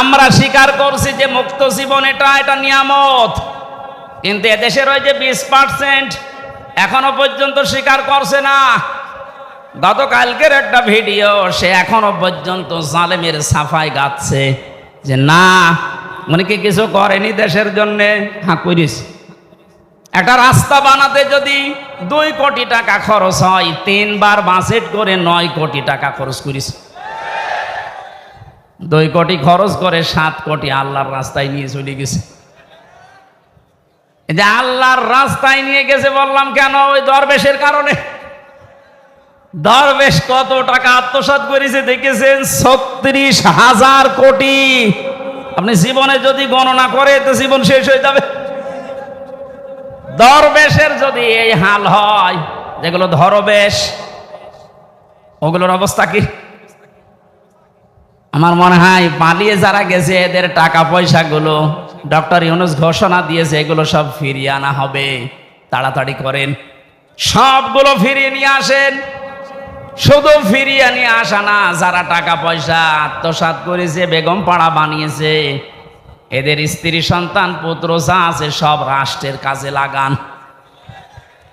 আমরা স্বীকার করছি যে মুক্ত জীবন এটা এটা নিয়ামত। কিন্তু এদেশের ওই যে বিশ পার্সেন্ট এখনও পর্যন্ত স্বীকার করছে না। গতকালকের একটা ভিডিও, সে এখনও পর্যন্ত জালেমের সাফাই গাচ্ছে যে না মানে কি কিছু করেনি দেশের জন্যে? হ্যাঁ করিস একটা রাস্তা বানাতে যদি দুই কোটি টাকা খরচ হয়, তিনবার বাজেট করে নয় কোটি টাকা খরচ করিস। দুই কোটি খরচ করে সাত কোটি আল্লাহর রাস্তায় নিয়ে চলে গেছে। যে আল্লাহর রাস্তায় নিয়ে গেছে বললাম কেন? ওই দরবেশের কারণে। দরবেশ কত টাকা আত্মসাৎ করেছে দেখেছেন? ছত্রিশ হাজার কোটি। আপনি জীবনে যদি গণনা করে, তো জীবন শেষ হয়ে যাবে। দরবেশের যদি এই হাল হয়, যেগুলো ধরবেশ, ওগুলোর অবস্থা কি? আমার মনে হয় পালিয়ে যারা গেছে, এদের টাকা পয়সাগুলো ডক্টর ইউনুস ঘোষণা দিয়েছে, এগুলো সব ফিরিয়ে আনা হবে। তাড়াতাড়ি করেন। সবগুলো ফিরিয়ে নিয়ে আসেন। শুধু ফিরিয়ে নিয়ে আসা না, যারা টাকা পয়সা আত্মসাৎ করেছে, বেগম পাড়া বানিয়েছে, এদের স্ত্রী, সন্তান, পুত্র যা আছে সব রাষ্ট্রের কাজে লাগান।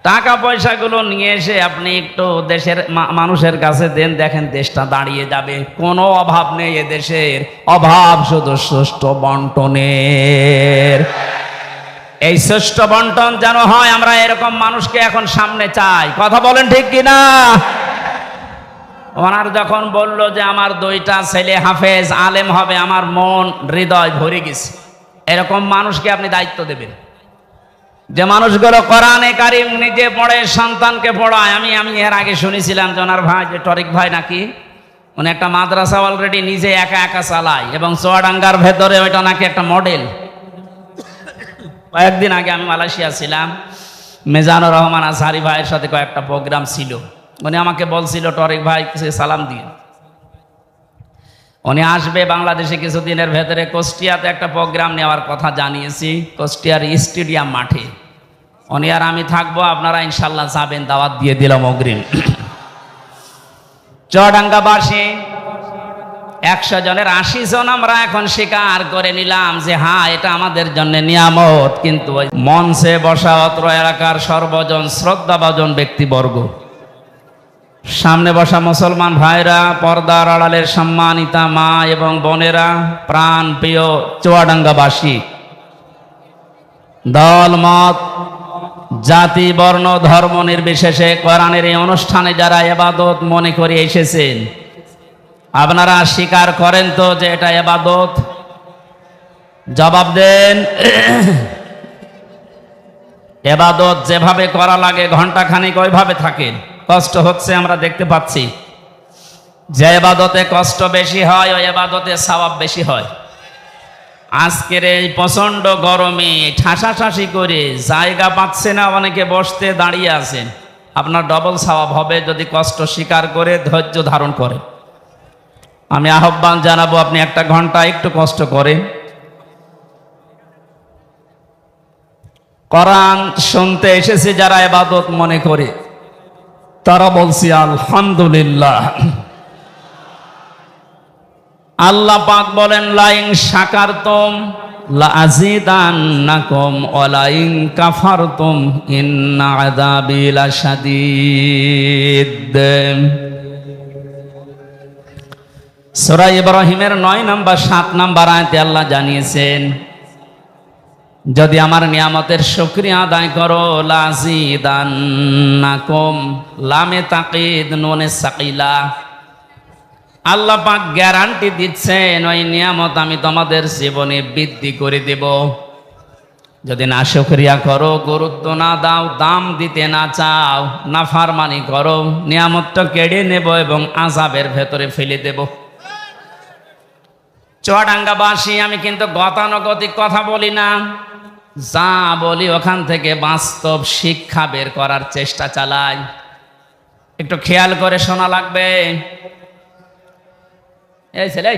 টাকা পয়সাগুলো নিয়ে এসে আপনি একটু দেশের মানুষের কাছে দেন, দেখেন দেশটা দাঁড়িয়ে যাবে। কোনো অভাব নেই এ দেশের অভাব শুধু সুষ্ঠু বন্টনের। এই সুষ্ঠ বন্টন যেন হয়, আমরা এরকম মানুষকে এখন সামনে চাই। কথা বলেন ঠিক কিনা? ওনার যখন বলল যে আমার দুইটা ছেলে হাফেজ, আলেম হবে, আমার মন, হৃদয় ভরে গেছে। এরকম মানুষকে আপনি দায়িত্ব দেবেন। যে মানুষগুলো কোরআনে কারিম নিজে পড়ে, সন্তানকে পড়ায়। আমি আমি এর আগে শুনেছিলাম যে ওনার ভাই, যে টরিক ভাই নাকি, উনি একটা মাদ্রাসা অলরেডি নিজে একা একা চালায় এবং চুয়াডাঙ্গার ভেতরে ওইটা নাকি একটা মডেল কয়েকদিন আগে আমি মালয়েশিয়া ছিলাম, মেজানুর রহমান আজহারি ভাইয়ের সাথে কয়েকটা প্রোগ্রাম ছিল। উনি আমাকে বলছিল, টরিক ভাই সালাম দিয়ে উনি আসবে বাংলাদেশে কিছুদিনের ভেতরে, কুষ্টিয়াতে একটা প্রোগ্রাম নেওয়ার কথা জানিয়েছি, কুষ্টিয়ার স্টেডিয়াম মাঠে। উনি আর আমি থাকব, আপনারা ইনশাল্লাহ যাবেন, দাওয়াত দিয়ে দিলাম অগ্রিম। চুয়াডাঙ্গাবাসী একশো জনের আশি জন আমরা এখন স্বীকার করে নিলাম যে হ্যাঁ এটা আমাদের জন্য নিয়ামত। কিন্তু মঞ্চে বসা অত্র এলাকার সর্বজন শ্রদ্ধাভাজন ব্যক্তিবর্গ। সামনে বসা মুসলমান ভাইরা, পর্দার আড়ালের সম্মানিতা মা এবং বোনেরা, প্রাণ প্রিয় চুয়াডাঙ্গাবাসী দল মত জাতি, বর্ণ, ধর্ম নির্বিশেষে কোরআনের এই অনুষ্ঠানে যারা এবাদত মনে করে এসেছেন, আপনারা স্বীকার করেন তো যে এটা এবাদত? জবাব দেন, এবাদত যেভাবে করা লাগে ঘণ্টা খানিক ওইভাবে থাকেন। কষ্ট হচ্ছে, আমরা দেখতে পাচ্ছি। যে এবাদতে কষ্ট বেশি হয়, ওই এবাদতে সওয়াব বেশি হয়। আজকের এই প্রচণ্ড গরমে ঠাসাঠাসি করে জায়গা পাচ্ছে না, অনেকে বসতে দাঁড়িয়ে আছেন। আপনার ডবল সওয়াব হবে যদি কষ্ট স্বীকার করে, ধৈর্য ধারণ করে। আমি আহ্বান জানাব, আপনি একটা ঘণ্টা একটু কষ্ট করে। কোরআন শুনতে এসেছে যারা এবাদত মনে করে, তারা বলছি, আলহামদুলিল্লাহ। আল্লাহ পাক বলেন লাইং সাকারতম লাজিদান্নাকুম ওয়ালাইং কাফারতুম ইন্না আযাবি লাশাদীদ। সূরা ইব্রাহিমের 9 নাম্বার 7 নাম্বার আয়াতে আল্লাহ জানিয়েছেন, যদি আমার নিয়ামতের শুকরিয়া আদায় করো, লাজিদান্নাকুম লামে তাকিদ নুনে সাকিলা। আল্লাহ পাক গ্যারান্টি দিচ্ছেন, ওই নিয়ামত আমি তোমাদের জীবনে বৃদ্ধি করে দেব। যদি না শুকরিয়া করো, গুরুত্ব না দাও, দাম দিতে না চাও না ফারমানি করো, নিয়ামতটা কেড়ে নেব এবং আজাবের ভেতরে ফেলে দেব। চুয়াডাঙ্গাবাসী, আমি কিন্তু গতানুগতিক কথা বলি না। যা বলি ওখান থেকে বাস্তব শিক্ষা বের করার চেষ্টা চালাই। একটু খেয়াল করে শোনা লাগবে। এই ছেলে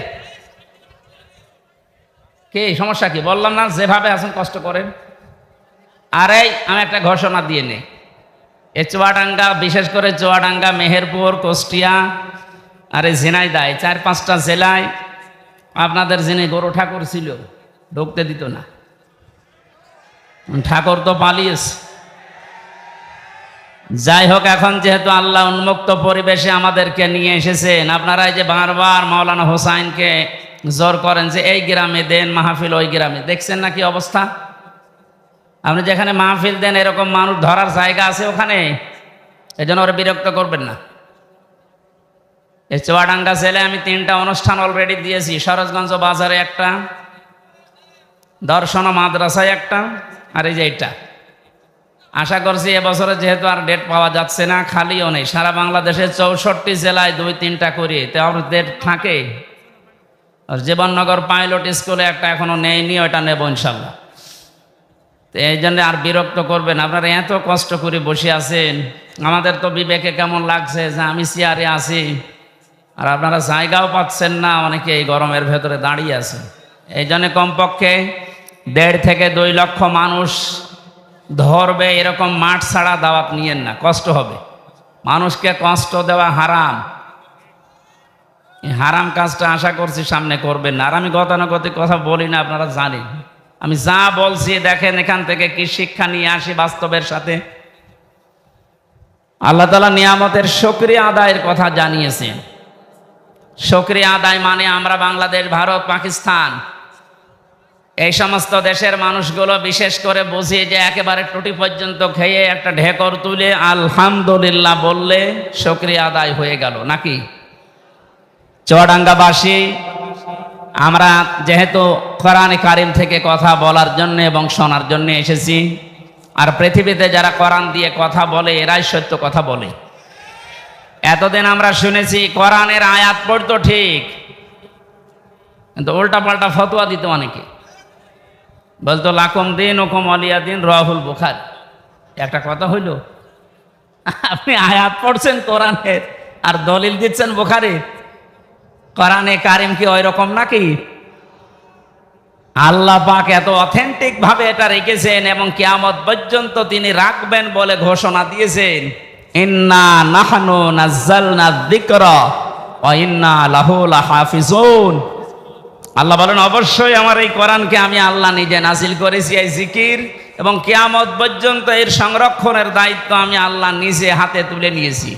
কে, সমস্যা কি? বললাম না, যেভাবে আছেন, কষ্ট করেন। আর এই, আমি একটা ঘোষণা দিয়ে নে এ চুয়াডাঙ্গা, বিশেষ করে চুয়াডাঙ্গা, মেহেরপুর, কুষ্টিয়া, আর এই ঝিনাইদা চার পাঁচটা জেলায় আপনাদের যিনি গরু ঠাকুর ছিল, ঢুকতে দিত না। ঠাকুর তো পালিয়েছে। যাই হোক এখন যেহেতু আল্লাহ উন্মুক্ত পরিবেশে আমাদেরকে নিয়ে এসেছেন, আপনারা যে বারবার মাওলানা হোসাইনকে জোর করেন যে, এই গ্রামে দেন মাহফিল, ওই গ্রামে। দেখছেন না কি অবস্থা? আপনি যেখানে মাহফিল দেন, এরকম মানুষ ধরার জায়গা আছে ওখানে? এই জন্য ওরা বিরক্ত করবেন না। এই চুয়াডাঙ্গা ছেলে আমি তিনটা অনুষ্ঠান অলরেডি দিয়েছি, সরোজগঞ্জ বাজারে একটা, দর্শন মাদ্রাসায় একটা, আর এই যে এটা আশা করছি এবছরে যেহেতু আর ডেট পাওয়া যাচ্ছে না, খালিও নেই। সারা বাংলাদেশের চৌষট্টি জেলায় দুই, তিনটা করি। তেমন ডেট থাকে? আর জীবননগর পাইলট স্কুলে একটা এখনও নেয়নি ওটা নেব ইনশাল্লাহ। তো এই জন্য আর বিরক্ত করবেন আপনারা এত কষ্ট করে বসে আছেন। আমাদের তো বিবেকে কেমন লাগছে যে আমি চেয়ারে আছি। আর আপনারা জায়গাও পাচ্ছেন না, অনেকে এই গরমের ভেতরে দাঁড়িয়ে আছে। এই জন্য কমপক্ষে দেড় থেকে দুই লক্ষ মানুষ ধরবে, এরকম মাঠ ছাড়া দাওয়াত নিয়েন না, কষ্ট হবে। মানুষকে কষ্ট দেওয়া হারাম। হারাম কাজটা আশা করছি সামনে করবেন না। আর আমি গতানুগতিক কথা বলি না, আপনারা জানেন। আমি যা বলছি, দেখেন এখান থেকে কি শিক্ষা নিয়ে আসি বাস্তবের সাথে। আল্লাহ তালা নিয়ামতের সক্রিয় আদায়ের কথা জানিয়েছেন। সক্রিয় আদায় মানে আমরা বাংলাদেশ, ভারত, পাকিস্তান এই সমস্ত দেশের মানুষগুলো বিশেষ করে বুঝিয়ে যে একেবারে টুটি পর্যন্ত খেয়ে একটা ঢেকর তুলে আলহামদুলিল্লাহ বললে সক্রিয় আদায় হয়ে গেল, নাকি? চুয়াডাঙ্গাবাসী, আমরা যেহেতু কোরআনে কারিম থেকে কথা বলার জন্য এবং শোনার জন্য এসেছি, আর পৃথিবীতে যারা কোরআন দিয়ে কথা বলে, এরাই সত্য কথা বলে। এতদিন আমরা শুনেছি কোরআনের আয়াত পড়তো ঠিক, কিন্তু উল্টা পাল্টা ফতোয়া দিত অনেকে। বলতো, লাকম দিন ওকম অলিয়া দিন রাহুল বুখার। একটা কথা হইল, আপনি আয়াত পড়ছেন কোরআনের আর দলিল দিচ্ছেন বুখারে। কোরআনে কারিম কি ওই রকম নাকি? আল্লাহ পাক এত অথেন্টিক ভাবে এটা রেখেছেন এবং কিয়ামত পর্যন্ত তিনি রাখবেন বলে ঘোষণা দিয়েছেন। ইন্না নাহনু নাজ্জালনা যিকরা ওয়া ইন্না লাহু লাহাফিজুন। আল্লাহ বলেন, অবশ্যই আমার এই কোরআনকে আমি আল্লাহ নিজে নাজিল করেছি এই জিকির এবং কেয়ামত পর্যন্ত এর সংরক্ষণের দায়িত্ব আমি আল্লাহ নিজে হাতে তুলে নিয়েছি।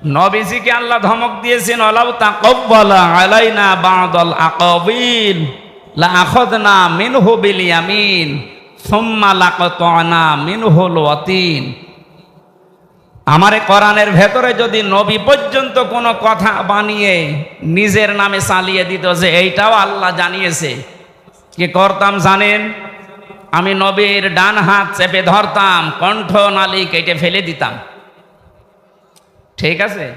নবীজিকে আল্লাহ ধমক দিয়েছেন অলাউ তাকাব্বালা আলাইনা মিনহু আমারে কোরআনের ভেতরে যদি নবী পর্যন্ত কোনো কথা বানিয়ে নিজের নামে চালিয়ে দিত যে এইটাও আল্লাহ জানিয়েছে। কি করতাম জানেন? আমি নবীর ডান হাত চেপে ধরতাম, কণ্ঠ নালী কেটে ফেলে দিতাম। ঠিক আছে?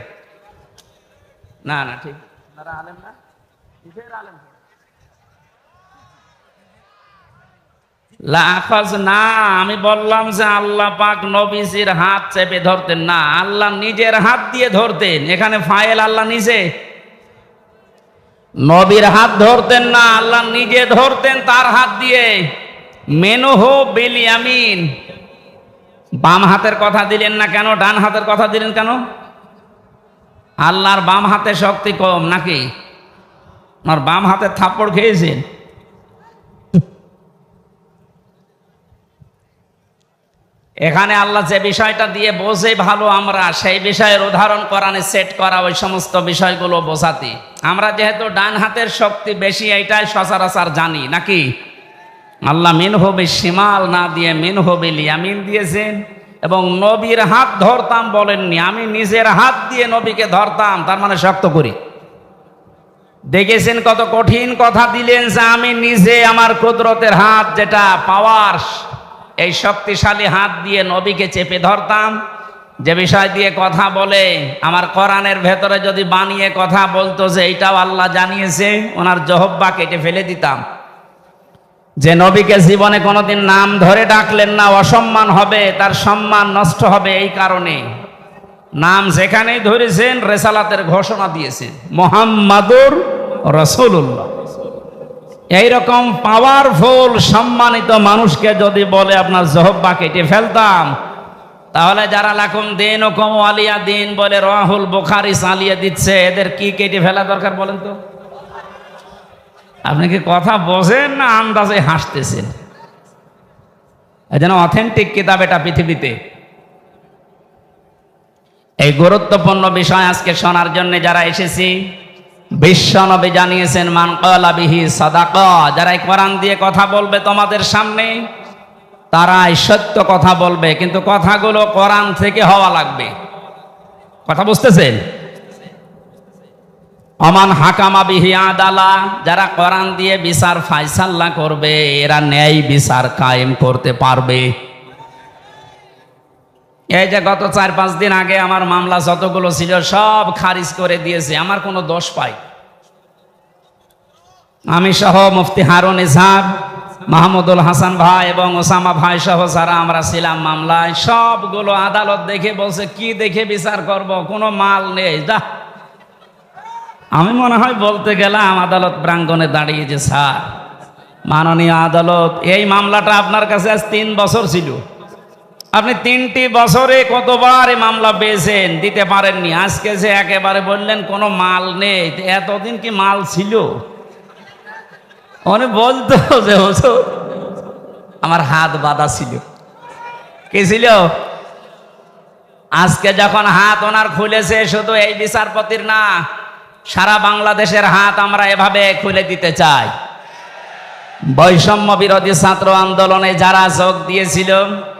না না, ঠিক। আলেম না? আলেম? না আমি বললাম যে আল্লাহ পাক নবীজির হাত চেপে ধরতেন না, আল্লাহ নিজের হাত দিয়ে ধরতেন, এখানে ফাইল আল্লাহ নিজে। নবীর হাত ধরতেন না, আল্লাহ নিজে ধরতেন তার হাত দিয়ে। মেনুহ বিলিয়ামিন বাম হাতের কথা দিলেন না কেন, ডান হাতের কথা দিলেন কেন? আল্লাহর বাম হাতে শক্তি কম নাকি? আমার বাম হাতে থাপ্পড় খেয়েছেন। এখানে আল্লাহ যে বিষয়টা দিয়ে বোঝে ভালো আমরা, সেই বিষয়ের উদাহরণ করানে সেট করা ওই সমস্ত বিষয়গুলো বোঝাতে। আমরা যেহেতু ডান হাতের শক্তি বেশি, এইটাই সচরাচর জানি, নাকি? আল্লাহ মিন হবে শিমাল না দিয়ে মিন হবে লিয়ামিন দিয়েছেন। এবং নবীর হাত ধরতাম বলেননি, আমি নিজের হাত দিয়ে নবীকে ধরতাম, তার মানে শক্ত করি। দেখেছেন কত কঠিন কথা দিলেন যে আমি নিজে আমার কুদরতের হাত যেটা পাওয়ার এই শক্তিশালী হাত দিয়ে নবীকে চেপে ধরতাম, যে বিষয় দিয়ে কথা বলে, আমার কোরআনের ভেতরে যদি বানিয়ে কথা বলতো যে এইটাও আল্লাহ জানিয়েছে, ওনার জহব্বা কেটে ফেলে দিতাম। যে নবীকে জীবনে কোনোদিন নাম ধরে ডাকলেন না, অসম্মান হবে, তার সম্মান নষ্ট হবে এই কারণে। নাম যেখানেই ধরেছেন, রেসালাতের ঘোষণা দিয়েছেন মোহাম্মদুর রসুল্লাহ এইরকম পাওয়ারফুল সম্মানিত মানুষকে যদি বলে, আপনার জহব্বা কেটে ফেলতাম। তাহলে যারা লাকুম দিন ও কম আলিয়া দিন বলে, রাহুল বোখারি চালিয়ে দিচ্ছে। এদের কি কেটে ফেলা দরকার বলেন তো? আপনি কি কথা বোঝেন না আন্দাজে হাসতেছেন? যেন অথেন্টিক কিতাব এটা পৃথিবীতে। এই গুরুত্বপূর্ণ বিষয় আজকে শোনার জন্য যারা এসেছি বিশ্ব নবী জানিয়েছেন, মান কলা বিহি সাদাক যারা কোরআন দিয়ে কথা বলবে তোমাদের সামনে, তারাই সত্য কথা বলবে। কিন্তু কথাগুলো কোরআন থেকে হওয়া লাগবে। কথা বুঝতেছেন? অমান হাকামা বিহি আদালা যারা কোরআন দিয়ে বিচার ফাইসাল্লা করবে, এরা ন্যায় বিচার কায়েম করতে পারবে। এই যে গত চার পাঁচ দিন আগে আমার মামলা যতগুলো ছিল, সব খারিজ করে দিয়েছে। আমার কোনো দোষ পাই। আমি সহ মুফতি হারুন ইজহার মাহমুদুল হাসান ভাই এবং ওসামা ভাই সহ যারা আমরা ছিলাম মামলায়, সবগুলো আদালত দেখে বলছে, কি দেখে বিচার করব? কোনো মাল নেই। যা। আমি মনে হয় বলতে গেলাম, আদালত প্রাঙ্গণে দাঁড়িয়ে যে স্যার। মাননীয় আদালত, এই মামলাটা আপনার কাছে আজ তিন বছর ছিল। আপনি তিনটি বছরে কতবার মামলা পেয়েছেন? দিতে পারেননি। আজকে যে একেবারে বললেন, কোনো মাল নেই। এতদিন কি মাল ছিল? উনি বলতো যে, হুজুর, আমার হাত বাঁধা ছিল। কি ছিল? আজকে যখন হাত ওনার খুলেছে, শুধু এই বিচারপতির না, সারা বাংলাদেশের হাত আমরা এভাবে খুলে দিতে চাই। বৈষম্য বিরোধী ছাত্র আন্দোলনে যারা যোগ দিয়েছিল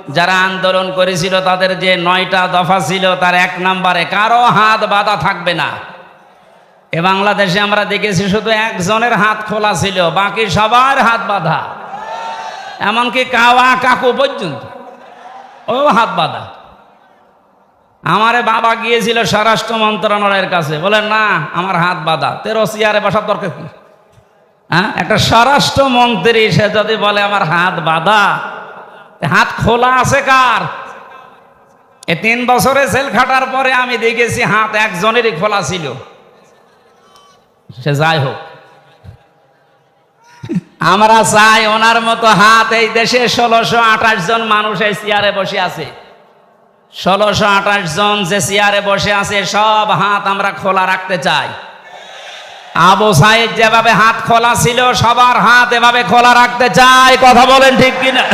যারা আন্দোলন করেছিল, তাদের যে নয়টা দফা ছিল, তার এক নম্বরে কারও হাত বাঁধা থাকবে না। এ বাংলাদেশে আমরা দেখেছি শুধু একজনের হাত খোলা ছিল, বাকি সবার হাত বাঁধা। এমনকি কাওয়া কাকু পর্যন্ত, ও হাত বাঁধা। আমারে বাবা গিয়েছিল স্বরাষ্ট্র মন্ত্রণালয়ের কাছে বলেন না, আমার হাত বাঁধা। তেরো চেয়ারে বসার দরকার কি? হ্যাঁ? একটা স্বরাষ্ট্র মন্ত্রী, সে যদি বলে, আমার হাত বাঁধা। হাত খোলা আছে কার? এ তিন বছরে জেল খাটার পরে আমি দেখেছি হাত একজনেরই খোলা ছিল। সে যাই হোক। আমরা চাই ওনার মতো হাত এই দেশে ষোলোশো আঠাশ জন মানুষ এই চেয়ারে বসে আছে। ষোলোশো আঠাশ জন যে চেয়ারে বসে আছে, সব হাত আমরা খোলা রাখতে চাই। আবু সাইদ যেভাবে হাত খোলা ছিল, সবার হাত এভাবে খোলা রাখতে চাই। কথা বলেন ঠিক কিনা?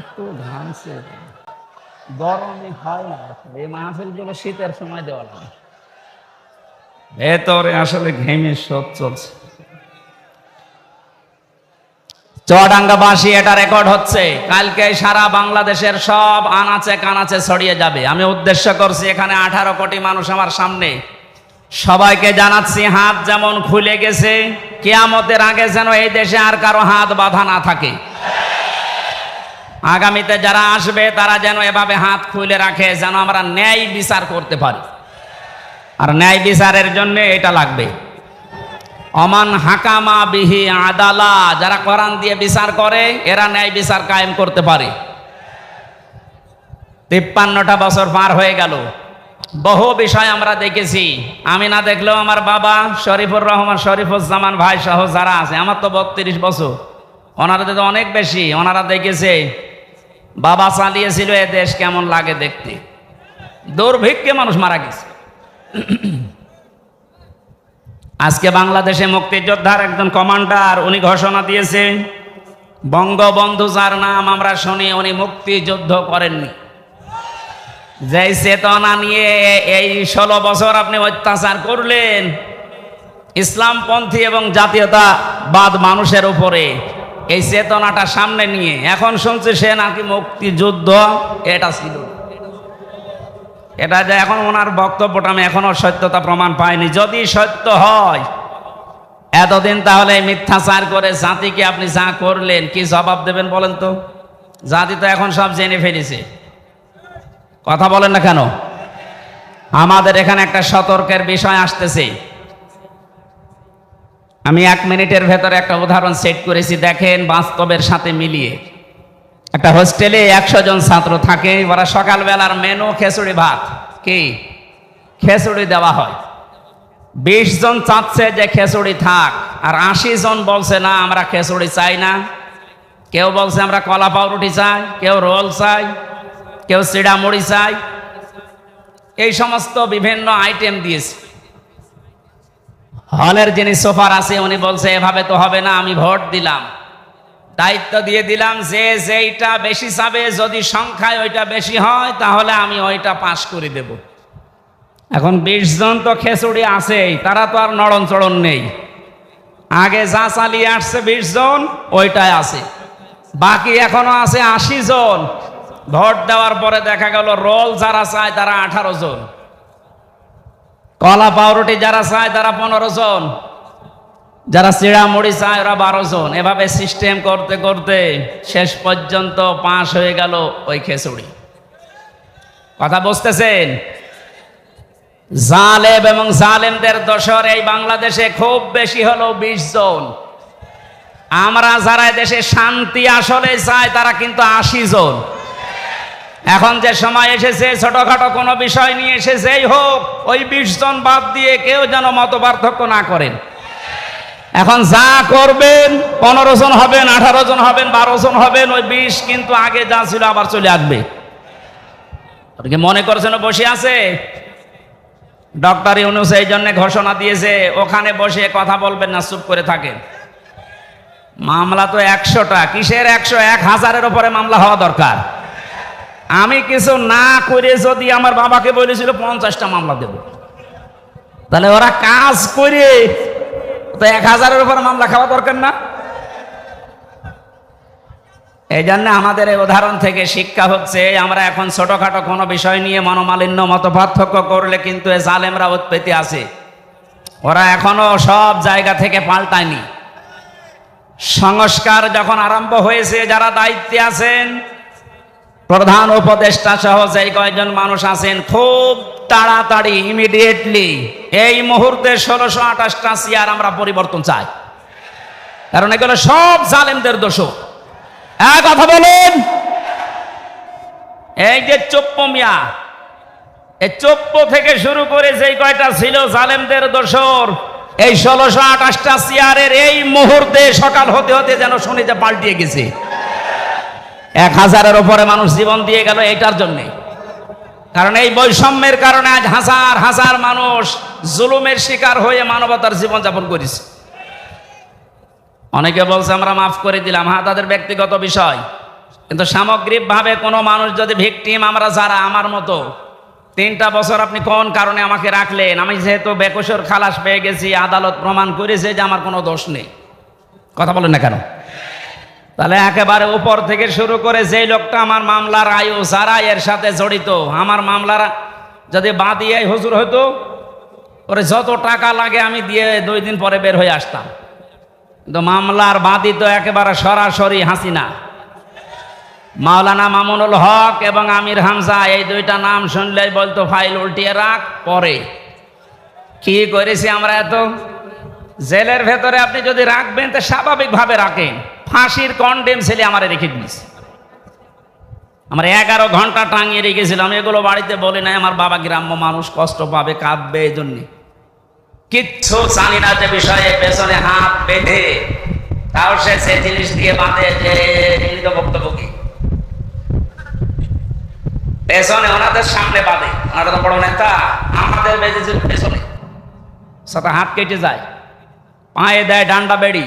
এত ঘামছে গরমে এটা রেকর্ড হচ্ছে। কালকে সারা বাংলাদেশের সব আনাচে কানাচে ছড়িয়ে যাবে। আমি উদ্দেশ্য করছি এখানে আঠারো কোটি মানুষ আমার সামনে। সবাইকে জানাচ্ছি, হাত যেমন খুলে গেছে, কেয়ামতের আগে যেন এই দেশে আর কারও হাত বাঁধা না থাকে। আগামীতে যারা আসবে, তারা যেন এভাবে হাত খুলে রাখে, যেন আমরা ন্যায় বিচার করতে পারি। আর ন্যায় বিচারের জন্য এটা লাগবে। অমান হাকামা বিহি আদালা, যারা কোরআন দিয়ে বিচার করে, এরা ন্যায় বিচার কায়েম করতে পারে। তিপ্পান্নটা বছর পার হয়ে গেল। বহু বিষয় আমরা দেখেছি। আমি না দেখলেও আমার বাবা শরীফুর রহমান, শরীফুজ্জামান ভাই সহ যারা আছে, আমার তো বত্রিশ বছর। ওনারা তো অনেক বেশি। ওনারা দেখেছে, বাবা চালিয়েছিল এ দেশ কেমন লাগে দেখতে। দুর্ভিক্ষে মানুষ মারা গেছে। আজকে বাংলাদেশে মুক্তিযোদ্ধার একজন কমান্ডার, উনি ঘোষণা দিয়েছে, বঙ্গবন্ধু যার নাম আমরা শুনি, উনি মুক্তিযুদ্ধ করেননি। যেই চেতনা নিয়ে এই ষোলো বছর আপনি অত্যাচার করলেন, ইসলামপন্থী এবং জাতীয়তাবাদ মানুষের উপরে এই চেতনাটা সামনে নিয়ে, এখন শুনছি সে নাকি মুক্তিযুদ্ধ, এটা ছিল এটা যে এখন ওনার বক্তব্যটা আমি এখনও সত্যতা প্রমাণ পাইনি। যদি সত্য হয়, এতদিন তাহলে মিথ্যাচার করে জাতিকে আপনি যা করলেন, কি জবাব দেবেন বলেন তো? জাতি তো এখন সব জেনে ফেলেছে। কথা বলেন না কেন? আমাদের এখানে একটা সতর্কের বিষয় আসতেছে। আমি এক মিনিটের ভেতরে একটা উদাহরণ সেট করেছি, দেখেন বাস্তবের সাথে মিলিয়ে। একটা হোস্টেলে একশো জন ছাত্র থাকে, ওরা সকালবেলার মেনু, খেচুড়ি ভাত। কি? খেচুড়ি দেওয়া হয়। বিশ জন চাচ্ছে যে খেচুড়ি থাক, আর আশি জন বলছে, না, আমরা খেচুড়ি চাই না। কেউ বলছে, আমরা কলা পাউরুটি চাই। কেউ রোল চাই। কেউ সিডা মুড়ি চায়। এই সমস্ত বিভিন্ন আইটেম দিয়েছে। হলের যিনি সোফার আছে, উনি বলছে, এভাবে তো হবে না, আমি ভোট দিলাম। দায়িত্ব দিয়ে দিলাম যে যেইটা বেশি চাবে, যদি সংখ্যায় ওইটা বেশি হয়, তাহলে আমি ওইটা পাশ করে দেব। এখন বিশ জন তো খেসুড়ি আছেই, তারা তো আর নড়ন চড়ন নেই। আগে যা চালিয়ে আসছে বিশ জন, ওইটাই আছে। বাকি এখনও আছে আশি জন। ভোট দেওয়ার পরে দেখা গেল রোল যারা চায় তারা আঠারো জন। কলা পাউরুটি যারা চায় তারা পনেরো জন। যারা চিড়া মুড়ি চায় ওরা বারো জন। এভাবে সিস্টেম করতে করতে শেষ পর্যন্ত পাশ হয়ে গেল ওই খেসুড়ি কথা বুঝতেছেন? জালেব এবং জালেমদের দোষর এই বাংলাদেশে খুব বেশি হলো বিশ জন। আমরা যারা দেশে শান্তি আসলে চাই তারা কিন্তু আশি জন। এখন যে সময় এসেছে, ছোটখাটো কোনো বিষয় নিয়ে এসেছেই হোক, ওই বিশ জন বাদ দিয়ে কেউ যেন মত পার্থক্য না করেন। এখন যা করবেন, পনেরো জন হবেন, আঠারো জন হবেন, বারো জন হবেন, ওই বিশ কিন্তু আগে যা ছিল আবার চলে আসবে। মনে করছেন বসে আছে? ডক্টর ইউনুস এই জন্য ঘোষণা দিয়েছে, ওখানে বসে কথা বলবেন না, চুপ করে থাকেন। মামলা তো একশোটা, কিসের একশো? এক হাজারের উপরে মামলা হওয়া দরকার। আমি কিছু না করে যদি আমার বাবাকে বলেছিল পঞ্চাশটা মামলা দেব। তাহলে ওরা কাজ করে তো এক হাজারের উপর মামলা খাওয়া দরকার না? এই জন্য আমাদের এই উদাহরণ থেকে শিক্ষা হচ্ছে, আমরা এখন ছোটখাটো কোনো বিষয় নিয়ে মনোমালিন্য মত পার্থক্য করলে কিন্তু এ জালেমরা উৎপত্তি আছে। ওরা এখনও সব জায়গা থেকে পাল্টায়নি। সংস্কার যখন আরম্ভ হয়েছে, যারা দায়িত্বে আছেন প্রধান উপদেষ্টা সহ যেই কয়েকজন মানুষ আছেন, খুব তাড়াতাড়ি ইমিডিয়েটলি এই মুহূর্তে ষোলোশো আঠাশটা চেয়ার আমরা পরিবর্তন চাই। কারণ এগুলো সব জালেমদের দোষ এক কথা বলুন। এই যে চোপ্প মিয়া, এই চোপ্প থেকে শুরু করে যেই কয়টা ছিল জালেমদের দোষর, এই ষোলোশো আঠাশটা চেয়ারের এই মুহূর্তে সকাল হতে হতে যেন শুনিতে পাল্টিয়ে গেছে। এক হাজারের ওপরে মানুষ জীবন দিয়ে গেল এইটার জন্যে। কারণ এই বৈষম্যের কারণে আজ হাজার হাজার মানুষ জুলুমের শিকার হয়ে মানবতার জীবন যাপন করেছে। অনেকে বলছে, আমরা মাফ করে দিলাম। হ্যাঁ তাদের ব্যক্তিগত বিষয়। কিন্তু সামগ্রিকভাবে কোনো মানুষ যদি ভিকটিম, আমরা যারা, আমার মতো, তিনটা বছর আপনি কোন কারণে আমাকে রাখলেন? আমি যেহেতু বেকসর খালাস পেয়ে গেছি, আদালত প্রমাণ করেছে যে আমার কোনো দোষ নেই। কথা বলেন না কেন? তাহলে একেবারে উপর থেকে শুরু করে যেই লোকটা আমার মামলার আয়ু যারা এর সাথে জড়িত, আমার মামলার যদি বাঁধিয়ে হুজুর হতো ওরে যত টাকা লাগে আমি দিয়ে দুই দিন পরে বের হয়ে আসতাম। কিন্তু মামলার বাদী তো একেবারে সরাসরি হাসিনা। মাওলানা মামুনুল হক এবং আমির হামজা, এই দুইটা নাম শুনলেই বলতো, ফাইল উল্টিয়ে রাখ, পরে। কি করেছি আমরা এত? জেলের ভেতরে আপনি যদি রাখবেন, তো স্বাভাবিকভাবে রাখেন। ফাঁসির কন্ডেম ছেলে আমারে রেখে দিয়েছে। আমার এগারো ঘণ্টা টাঙিয়ে রেখেছিলাম এগুলো বাড়িতে বলে নাই, আমার বাবা গ্রাম্য মানুষ কষ্ট পাবে, কাঁদবে এই জন্যে। কিচ্ছু জানি না যে বিষয়ে পেছনে হাত বেঁধে তাও সে সে জিনিস দিয়ে বাঁধে যে লিখিত বক্তব্য পেছনে ওনাদের সামনে বাঁধে। ওনারা তো বড় নেতা, আমাদের বেঁধেছিল পেছনে। সাথে হাত কেটে যায়, পায়ে দেয় ডান্ডা বেড়ি।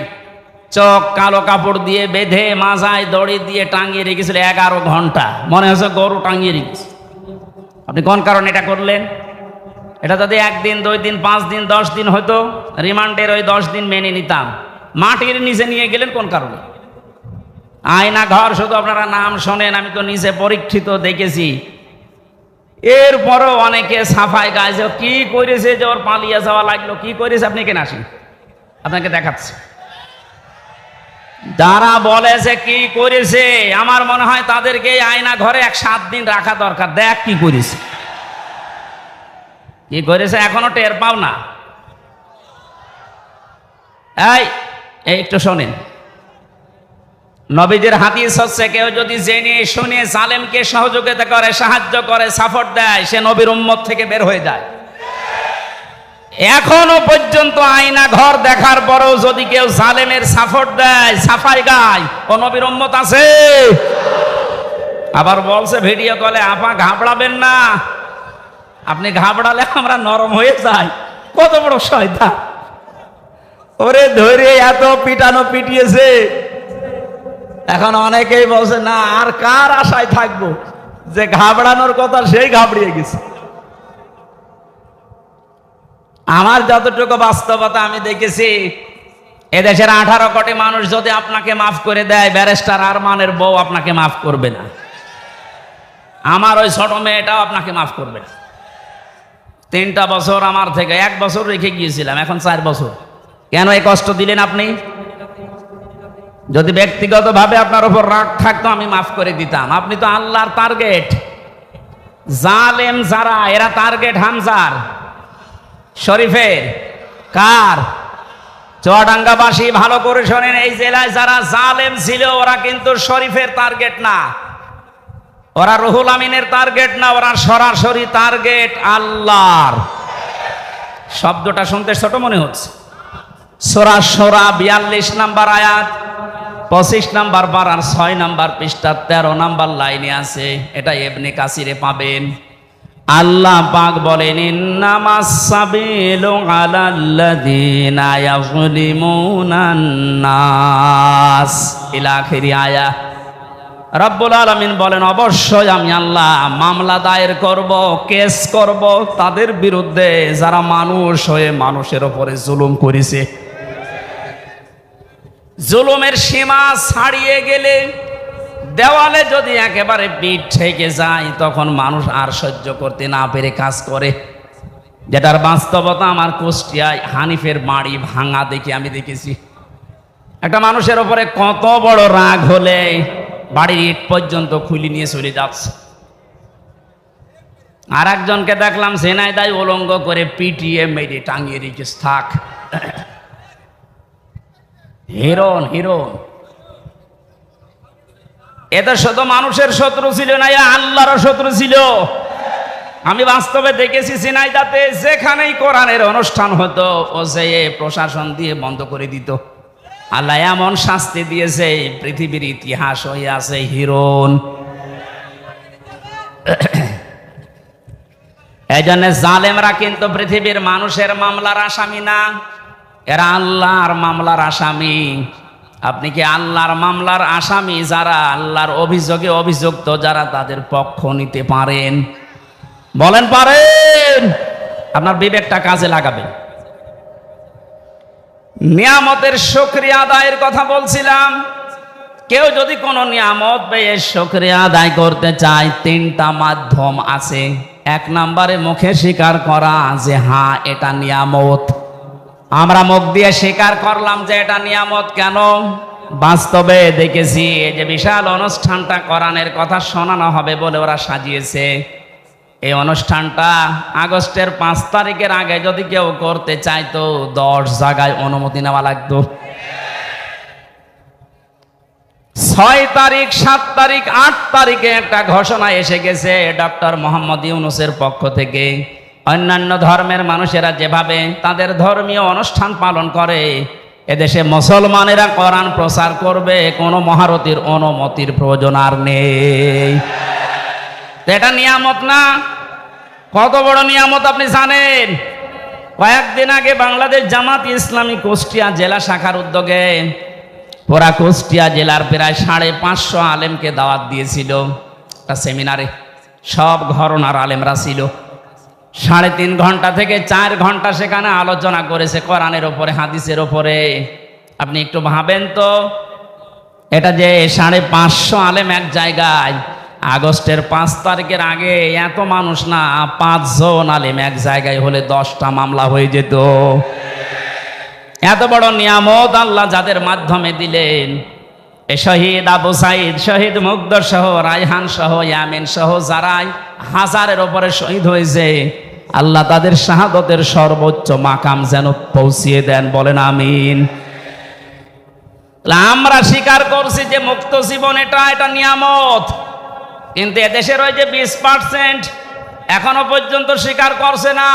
চোখ কালো কাপড় দিয়ে বেঁধে মাজায় দড়ি দিয়ে টাঙিয়ে রেখেছিল এগারো ঘণ্টা। মনে হচ্ছে গরু টাঙিয়ে রেখেছে। আপনি কোন কারণে এটা করলেন? এটা যদি একদিন, দুই দিন, পাঁচ দিন, দশ দিন হতো, রিমান্ডের ওই দশ দিন মেনে নিতাম। মাটির নিচে নিয়ে গেলেন কোন কারণে? আয়না ঘর শুধু আপনারা নাম শোনেন, আমি তো নিজে পরীক্ষিত দেখেছি। এরপরও অনেকে সাফাই গাইছে, কি করেছে যে ওর পালিয়ে যাওয়া লাগল? কি করেছে? আপনি কেন আসেন। আপনাকে দেখাচ্ছি। যারা বলে যে কি করেছে? আমার মনে হয় তাদেরকে আয়না ঘরে এক সাত দিন রাখা দরকার। দেখ কি করেছে। কি করেছে এখনও টের পাও না? এই একটু শোনেন। নবীদের হাদিস হচ্ছে, কেউ যদি জেনে শুনে সালেমকে সহযোগিতা করে, সাহায্য করে সাপোর্ট দেয়, সে নবীর উম্মত থেকে বের হয়ে যায়। এখনও পর্যন্ত আয়না ঘর দেখার পরেও যদি কেউ জালেমের সাপোর্ট দেয়, সাফাই গায়, ও নবীর আছে? আবার বলছে ভিডিও কলে আপা, ঘাবড়াবেন না। আপনি ঘাবড়ালে আমরা নরম হয়ে যাই। কত বড় শয়তান। ওরে ধরে এত পিটানো পিটিয়েছে। এখন অনেকেই বলছে, না, আর কার আশায় থাকব? যে ঘাবড়ানোর কথা সেই ঘাবড়িয়ে গেছে। আমার যতটুকু বাস্তবতা আমি দেখেছি, এদেশের আঠারো কোটি মানুষ যদি আপনাকে মাফ করে দেয়, ব্যারিস্টার আরমানের বউ আপনাকে মাফ করবে না। আমার ওই ছোট মেয়েটাও আপনাকে মাফ করবে না। তিনটা বছর আমার থেকে, এক বছর রেখে গিয়েছিলাম, এখন চার বছর। কেন এই কষ্ট দিলেন আপনি? যদি ব্যক্তিগতভাবে আপনার উপর রাগ থাকতো, আমি মাফ করে দিতাম। আপনি তো আল্লাহর টার্গেট জালেম যারা, এরা টার্গেট হামজার। শরীফের কার? চুয়াডাঙ্গাবাসী ভালো করে শোনেন, এই জেলায় যারা জালেম ছিল, ওরা কিন্তু শরীফের টার্গেট না। ওরা রুহুল আমিনের টার্গেট না, ওরা সরাসরি টার্গেট আল্লাহর। শব্দটা শুনতে ছোট মনে হচ্ছে। সোরা সোরা বিয়াল্লিশ নাম্বার আয়াত, পঁচিশ নাম্বার বার আর ছয় নাম্বার পৃষ্ঠা তেরো নাম্বার লাইনে আছে, এটা এমনি কাসিরে পাবেন। আল্লাহ পাক বলেন আয়া। রব্বুল আলামিন বলেন, অবশ্যই আমি আল্লাহ মামলা দায়ের করব, কেস করব, তাদের বিরুদ্ধে যারা মানুষ হয়ে মানুষের উপরে জুলুম করেছে। জুলুমের সীমা ছাড়িয়ে গেলে দেওয়ালে যদি একেবারে পিঠ থেকে যায়, তখন মানুষ আর সহ্য করতে না পেরে কাজ করে। যেটার বাস্তবতা আমার কুষ্টিয়ায় হানিফের বাড়ি ভাঙা দেখে আমি দেখেছি। একটা মানুষের ওপরে কত বড় রাগ হলে বাড়ির ইট পর্যন্ত খুলি নিয়ে চলে যাচ্ছে। আর একজনকে দেখলাম সেনাইদায় উলঙ্গ করে পিটিয়ে মেরে টাঙিয়ে রেখেছে থাক। হিরণ হিরণ এটা শুধু মানুষের শত্রু ছিল না, এ আল্লাহরও শত্রু ছিল। আমি বাস্তবে দেখেছি সিনাইদাতে যেখানেই কোরআনের অনুষ্ঠান হতো, ও সে প্রশাসন দিয়ে বন্ধ করে দিত। আল্লাহ এমন শাস্তি দিয়েছে পৃথিবীর ইতিহাস হয়ে আছে হিরণ। এই জন্য জালেমরা কিন্তু পৃথিবীর মানুষের মামলার আসামি না, এরা আল্লাহর মামলার আসামি। আপনি কি আল্লাহর মামলার আসামি যারা আল্লাহর অভিযোগে অভিযুক্ত যারা তাদের পক্ষ নিতে পারেন? বলেন পারেন। আপনার বিবেকটা কাজে লাগাবেন নিয়ামতের সক্রিয়া আদায়ের কথা বলছিলাম। কেউ যদি কোনো নিয়ামত পেয়ে সক্রিয়া আদায় করতে চায়, তিনটা মাধ্যম আছে। এক নম্বরে মুখে স্বীকার করা যে হ্যাঁ এটা নিয়ামত। আমরা মুখ দিয়ে স্বীকার করলাম যে এটা নিয়ামত কেন? বাস্তবে দেখেছি যে বিশাল অনুষ্ঠানটা করানের কথা শোনানো হবে বলে ওরা সাজিয়েছে। এই অনুষ্ঠানটা আগস্টের পাঁচ তারিখের আগে যদি কেউ করতে চাইতো, দশ জায়গায় অনুমতি নেওয়া লাগতো। ছয় তারিখ, সাত তারিখ, আট তারিখে একটা ঘোষণা এসে গেছে, ডক্টর মোহাম্মদ ইউনুসের পক্ষ থেকে। অন্যান্য ধর্মের মানুষেরা যেভাবে তাদের ধর্মীয় অনুষ্ঠান পালন করে, এদেশে মুসলমানেরা কোরআন প্রচার করবে, কোনো মহারতির অনুমতির প্রয়োজন আর নেই। এটা নিয়ামত না? কত বড় নিয়ামত আপনি জানেন? কয়েকদিন আগে বাংলাদেশ জামাত ইসলামী কুষ্টিয়া জেলা শাখার উদ্যোগে পুরা কুষ্টিয়া জেলার প্রায় সাড়ে পাঁচশো আলেমকে দাওয়াত দিয়েছিল। একটা সেমিনারে সব ঘরনার আলেমরা ছিল। সাড়ে তিন ঘণ্টা থেকে চার ঘণ্টা সেখানে আলোচনা করেছে কোরআনের ওপরে, হাদিসের ওপরে। আপনি একটু ভাবেন তো, এটা যে সাড়ে পাঁচশো আলেম এক জায়গায়, আগস্টের পাঁচ তারিখের আগে এত মানুষ না, পাঁচজন আলেম এক জায়গায় হলে দশটা মামলা হয়ে যেত। এত বড় নিয়ামত আল্লাহ যাদের মাধ্যমে দিলেন। এ শহীদ আবু সাইদ, শহীদ মুগ্ধ সহ, রায়হান সহ, ইয়ামিন সহ, যারাই হাজারের ওপরে শহীদ হয়েছে আল্লাহ তাদের শাহাদতের সর্বোচ্চ মাকাম যেন পৌঁছিয়ে দেন, বলেন আমিন। আমরা স্বীকার করছি যে মুক্ত জীবন এটা এটা নিয়ামত। কিন্তু এদেশের ওই যে বিশ পার্সেন্ট এখনও পর্যন্ত স্বীকার করছে না।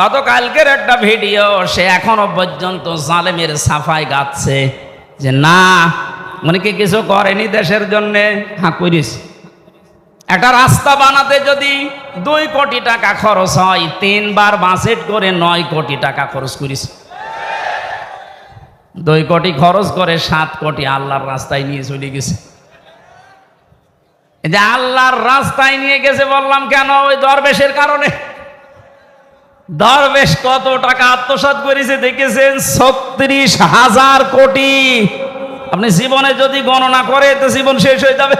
গতকালকের একটা ভিডিও, সে এখনও পর্যন্ত জালেমের সাফাই গাচ্ছে যে না, উনি কি কিছু করেনি দেশের জন্যে? হ্যাঁ করিস একটা রাস্তা বানাতে যদি দুই কোটি টাকা খরচ হয়, তিনবার বাসেট করে নয় কোটি টাকা খরচ করিস। দুই কোটি খরচ করে সাত কোটি আল্লাহর রাস্তায় নিয়ে চলে গেছে। যে আল্লাহর রাস্তায় নিয়ে গেছে বললাম কেন? ওই দরবেশের কারণে। দরবেশ কত টাকা আত্মসাৎ করেছে দেখেছেন? ছত্রিশ হাজার কোটি। আপনি জীবনে যদি গণনা করে, তো জীবন শেষ হয়ে যাবে।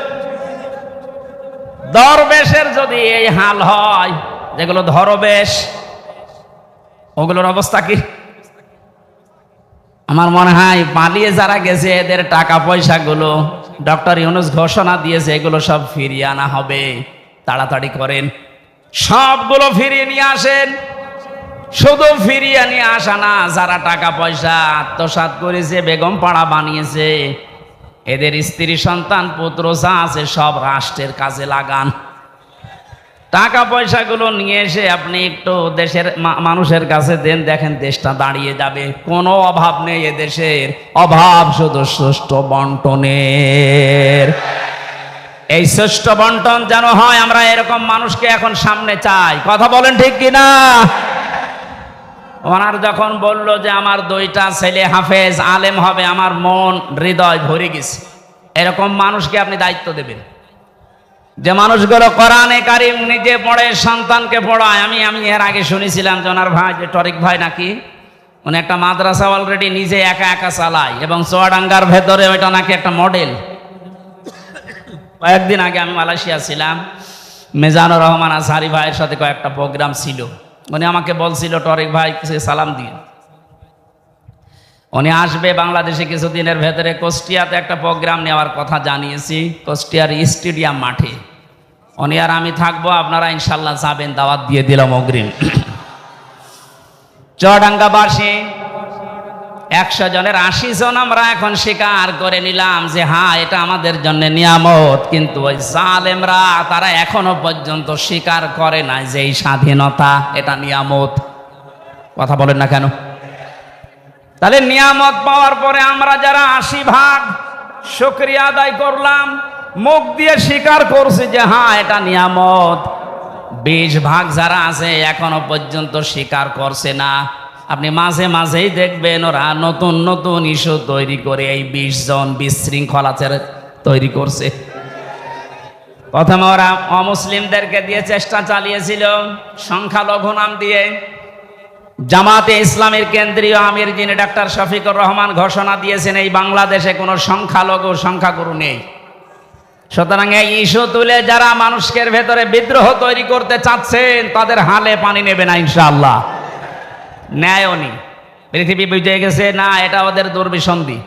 দরবেশের যদি এই হাল হয়, যেগুলো ধরবেশ, ওগুলোর অবস্থা কি? আমার মনে হয় পালিয়ে যারা গেছে, এদের টাকা পয়সাগুলো ডক্টর ইউনুস ঘোষণা দিয়েছে, এগুলো সব ফিরিয়ে আনা হবে। তাড়াতাড়ি করেন। সবগুলো ফিরিয়ে নিয়ে আসেন। শুধু ফিরিয়ে নিয়ে আসা না, যারা টাকা পয়সা আত্মসাৎ করেছে, বেগম পাড়া বানিয়েছে এদের স্ত্রী, সন্তান, পুত্র যা আছে সব রাষ্ট্রের কাজে লাগান। টাকা পয়সাগুলো নিয়ে এসে আপনি একটু দেশের মানুষের কাছে দেন, দেখেন দেশটা দাঁড়িয়ে যাবে। কোনো অভাব নেই এদেশের। অভাব শুধু সুষ্ঠু বন্টনের। এই সুষ্ঠ বন্টন যেন হয়, আমরা এরকম মানুষকে এখন সামনে চাই। কথা বলেন ঠিক কিনা? ওনার যখন বলল যে আমার দুইটা ছেলে হাফেজ, আলেম হবে, আমার মন, হৃদয় ভরে গেছে। এরকম মানুষকে আপনি দায়িত্ব দেবেন। যে মানুষগুলো কোরআনে কারিম নিজে পড়ে, সন্তানকে পড়ায়। আমি আমি এর আগে শুনেছিলাম যে ওনার ভাই, যে টরিক ভাই নাকি, উনি একটা মাদ্রাসা অলরেডি নিজে একা একা চালায় এবং চুয়াডাঙ্গার ভেতরে ওইটা নাকি একটা মডেল কয়েকদিন আগে আমি মালয়েশিয়া ছিলাম। মেজানুর রহমান আসারি ভাইয়ের সাথে কয়েকটা প্রোগ্রাম ছিল। উনি আমাকে বলছিল, টরিক ভাই সালাম দিয়ে। উনি আসবে বাংলাদেশে কিছুদিনের ভেতরে, কুষ্টিয়াতে একটা প্রোগ্রাম নেওয়ার কথা জানিয়েছি, কুষ্টিয়ার স্টেডিয়াম মাঠে। উনি আর আমি থাকব, আপনারা ইনশাল্লাহ যাবেন, দাওয়াত দিয়ে দিলাম অগ্রিম। চুয়াডাঙ্গাবাসী একশো জনের আশি জন আমরা এখন স্বীকার করে নিলাম যে হ্যাঁ এটা আমাদের জন্য নিয়ামত। কিন্তু ওই জালেমরা তারা এখনও পর্যন্ত স্বীকার করে না যে এই স্বাধীনতা, এটা নিয়ামত। কথা বলেন না কেন? তাহলে নিয়ামত পাওয়ার পরে আমরা যারা আশি ভাগ শুক্রিয়া আদায় করলাম, মুখ দিয়ে স্বীকার করছি যে হ্যাঁ এটা নিয়ামত। বিশ ভাগ যারা আছে এখনও পর্যন্ত স্বীকার করছে না। আপনি মাঝে মাঝেই দেখবেন ওরা নতুন নতুন ইস্যু তৈরি করে এই বিশ জন বিশৃঙ্খলা ছেড়ে তৈরি করছে। প্রথমে ওরা অমুসলিমদেরকে দিয়ে চেষ্টা চালিয়েছিল, সংখ্যালঘু নাম দিয়ে। জামাতে ইসলামের কেন্দ্রীয় আমির যিনি ডাক্তার শফিকুর রহমান ঘোষণা দিয়েছেন, এই বাংলাদেশে কোনো সংখ্যালঘু সংখ্যাগুরু নেই। সুতরাং এই ইস্যু তুলে যারা মানুষের ভেতরে বিদ্রোহ তৈরি করতে চাচ্ছেন, তাদের হালে পানি নেবে না, ইনশাআল্লাহ। ন্যায়ও নেই পৃথিবী বুঝে গেছে না এটা ওদের দুর্বিসন্ধি।